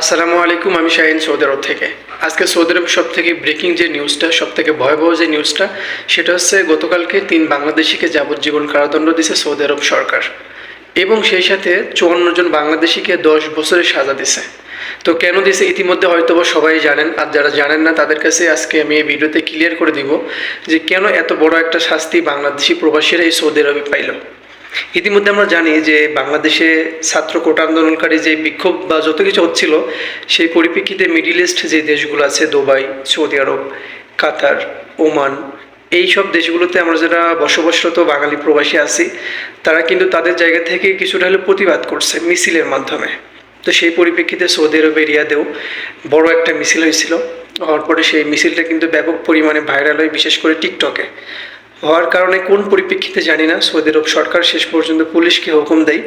আসসালামু আলাইকুম, আমি শাহিন সৌদি আরব থেকে। আজকে সৌদি আরব সব থেকে ব্রেকিং যে নিউজটা সব থেকে ভয়াবহ যে নিউজটা সেটা হচ্ছে গতকালকে তিন বাংলাদেশিকে যাবজ্জীবন কারাদণ্ড দিছে সৌদি আরব সরকার। এবং সেই সাথে চুয়ান্ন জন বাংলাদেশিকে দশ বছরের সাজা দিছে। তো কেন দিছে ইতিমধ্যে হয়তো বা সবাই জানেন, আর যারা জানেন না, তাদের কাছে আজকে আমি এই ভিডিওতে ক্লিয়ার করে দিব যে কেন এত বড় একটা শাস্তি বাংলাদেশি প্রবাসীরা এই সৌদি আরবে পাইল। ইতিমধ্যে আমরা জানি যে বাংলাদেশে ছাত্র কোটা আন্দোলনকারী যে বিক্ষোভ বা যত কিছু হচ্ছিল, সেই পরিপ্রেক্ষিতে মিডিল ইস্ট যে দেশগুলো আছে, Dubai, Saudi Arab, Qatar, Oman এই সব দেশগুলোতে আমরা যারা বসবাসরত বাঙালি প্রবাসী আছি, তারা কিন্তু তাদের জায়গা থেকে কিছুটা হলে প্রতিবাদ করছে মিছিলের মাধ্যমে। তো সেই পরিপ্রেক্ষিতে সৌদি আরবে রিয়াদেও বড় একটা মিছিল হয়েছিল। হওয়ার পরে সেই মিছিলটা কিন্তু ব্যাপক পরিমাণে ভাইরাল হয়, বিশেষ করে টিকটকে হওয়ার কারণে কোন পরিপ্রেক্ষিতে জানি না। সৌদি আরব সরকার শেষ পর্যন্ত পুলিশকে হুকুম দেয়,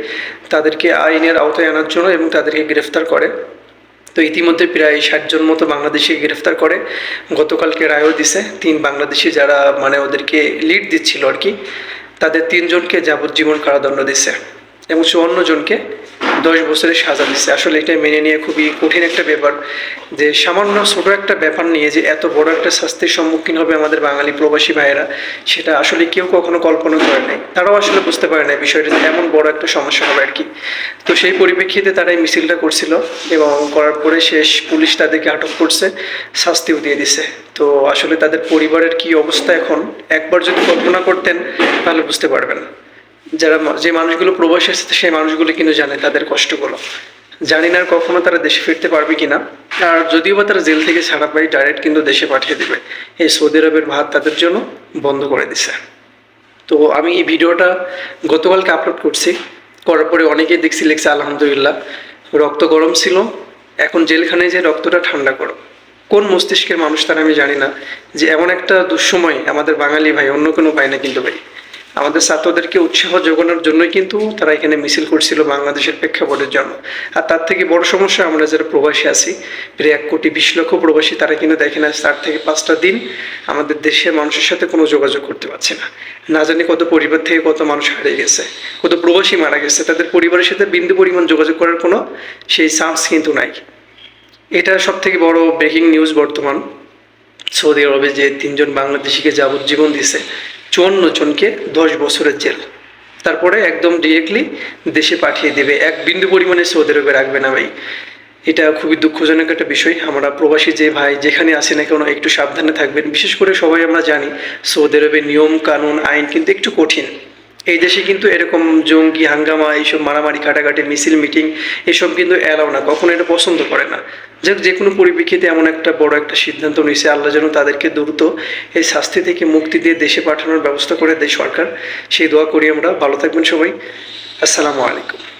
তাদেরকে আইনের আওতায় আনার জন্য এবং তাদেরকে গ্রেফতার করে। তো ইতিমধ্যে প্রায় ষাটজন মতো বাংলাদেশি গ্রেফতার করে। গতকালকে রায়ও দিছে। তিন বাংলাদেশি যারা মানে ওদেরকে লিড দিচ্ছিল আর কি, তাদের তিনজনকে যাবজ্জীবন কারাদণ্ড দিছে এবং চুয়ান্ন জনকে দশ বছরের সাজা দিচ্ছে আসলে এটা মেনে নিয়ে খুবই কঠিন একটা ব্যাপার যে সামান্য ছোট একটা ব্যাপার নিয়ে যে এত বড় একটা শাস্তির সম্মুখীন হবে আমাদের বাঙালি প্রবাসী ভাইয়েরা, সেটা আসলে কেউ কখনো কল্পনা করে নাই। তারাও আসলে বুঝতে পারে না বিষয়টা এমন বড় একটা সমস্যা হবে আর কি। তো সেই পরিপ্রেক্ষিতে তারা এই মিছিলটা করছিল এবং করার পরে শেষ পুলিশ তাদেরকে আটক করছে, শাস্তিও দিয়ে দিছে। তো আসলে তাদের পরিবারের কি অবস্থা এখন, একবার যদি কল্পনা করতেন, তাহলে বুঝতে পারবেন। যারা যে মানুষগুলো প্রবাসী আছে সেই মানুষগুলো কিন্তু জানে তাদের কষ্টগুলো। জানি না কখনো তারা দেশে ফিরতে পারবে কিনা। আর যদিও বা তারা জেল থেকে ছাড়া পায় ডাইরেক্ট কিন্তু দেশে পাঠিয়ে দিবে। এই সৌদি আরবের ভাত তাদের জন্য বন্ধ করে দিছে। তো আমি এই ভিডিওটা গতকালকে আপলোড করছি। করার পরে অনেকেই দেখছি, লিখছে, আলহামদুলিল্লাহ, রক্ত গরম ছিল। এখন জেলখানে যে রক্তটা ঠান্ডা করো। কোন মস্তিষ্কের মানুষ তারা আমি জানি না। যে এমন একটা দুঃসময় আমাদের বাঙালি ভাই, অন্য কোনো পায় না কিন্তু ভাই। আমাদের ছাত্রদেরকে উৎসাহ যোগানোর জন্যই কিন্তু তারা এখানে মিছিল করছিল বাংলাদেশের প্রেক্ষাপটের জন্য। আর তার থেকে বড় সমস্যা, আমরা যারা প্রবাসী আছি, প্রায় এক কোটি বিশ লক্ষ প্রবাসী তারা কিন্তু দেখেন আজ চার থেকে পাঁচটা দিন আমাদের দেশের মানুষের সাথে কোনো যোগাযোগ করতে পারছে না। না জানি কত পরিবার থেকে কত মানুষ হারিয়ে গেছে, কত প্রবাসী মারা গেছে, তাদের পরিবারের সাথে বিন্দু পরিমাণ যোগাযোগ করার কোনো সেই চান্স কিন্তু নাই। এটা সব থেকে বড় ব্রেকিং নিউজ বর্তমান। সৌদি আরবে যে তিনজন বাংলাদেশিকে যাবজ্জীবন দিছে চুয়ান্ন জনকে দশ বছরের জেল। তারপরে একদম ডিরেক্টলি দেশে পাঠিয়ে দেবে। এক বিন্দু পরিমাণে সৌদি আরবে রাখবে না ভাই। এটা খুবই দুঃখজনক একটা বিষয়। আমরা প্রবাসী যে ভাই যেখানে আসি না কেন একটু সাবধানে থাকবেন। বিশেষ করে সবাই আমরা জানি সৌদি আরবের নিয়ম কানুন আইন কিন্তু একটু কঠিন। এই দেশে কিন্তু এরকম জঙ্গি হাঙ্গামা, এইসব মারামারি কাটাকাটি মিছিল, মিটিং, এসব কিন্তু অ্যালাও না, কখনো এটা পছন্দ করে না। যাক, যে কোনো পরিপ্রেক্ষিতে এমন একটা বড় একটা সিদ্ধান্ত নিয়েছে আল্লাহ যেন তাদেরকে দ্রুত এই শাস্তি থেকে মুক্তি দিয়ে দেশে পাঠানোর ব্যবস্থা করে দেয় সরকার। সেই দোয়া করি আমরা। ভালো থাকবেন সবাই। আসসালামু আলাইকুম।